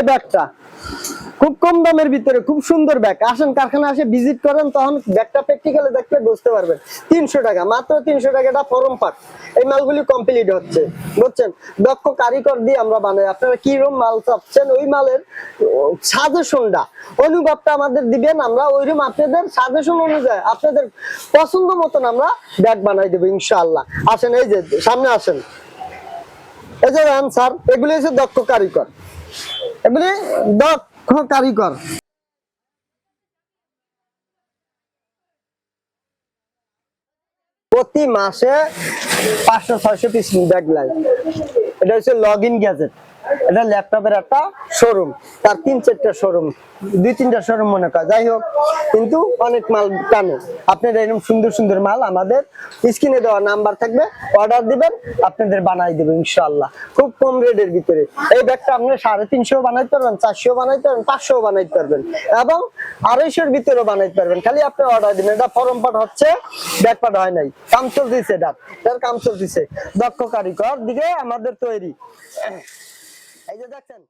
এই ব্যাগটা। খুব কম দামের ভিতরে, খুব সুন্দর ব্যাগ। আসেন কারখানা আসে ভিজিট করেন, তখন ব্যাগটা প্র্যাকটিক্যালি দেখলে বুঝতে পারবেন। তিনশো টাকা, মাত্র তিনশো টাকা এটা ফরম পাট এই মালগুলি কমপ্লিট হচ্ছে, বুঝছেন? দক্ষ কারিগর দিয়ে আমরা বানাই। আপনারা কি রকম মাল চাচ্ছেন? ওই মালের সাজেশনটা অনুভবটা আমাদের দিবেন। আমরা ওইরকম আপনাদের সাজেশন অনুযায়ী, আপনাদের পছন্দ মতন আমরা ব্যাগ বানাই দেবো, ইনশাআল্লাহ। আসেন, এই যে, সামনে আসেন। এই যে স্যার, এগুলি হচ্ছে দক্ষ কারিগর। এগুলি দক্ষ কারিগর। প্রতি মাসে পাঁচশো, ছয়শো পিস ব্যাগ লাগে। এটা হচ্ছে লগ ইন গ্যাজেট এটা ল্যাপটপের একটা শোরুম তার তিন চারটা শোরুম দুই তিনটা শোরুম মনে কর। যাই হোক, কিন্তু অনেক মাল টানে। আপনাদের এরকম সুন্দর সুন্দর মাল আমাদের স্ক্রিনে দেওয়া নাম্বার থাকবে। অর্ডার দিবেন, আপনাদের বানাই দেবো ইনশাল্লাহ খুব কম রেটের ভিতরে। এই ব্যাগটা আপনি সাড়ে তিনশো বানাইতে পারবেন, চারশো বানাইতে পারবেন, পাঁচশো বানাইতে পারবেন এবং আড়াইশোর ভিতরেও বানাইতে পারবেন। খালি আপনি অর্ডার দিবেন। এটা ফরম পাট হচ্ছে, ব্যাগ পাট হয় নাই। কাম চলতেছে এটা। এটার কাম চলতেছে। দক্ষ কারিগর দিকে আমাদের তৈরি। এই যে দেখছেন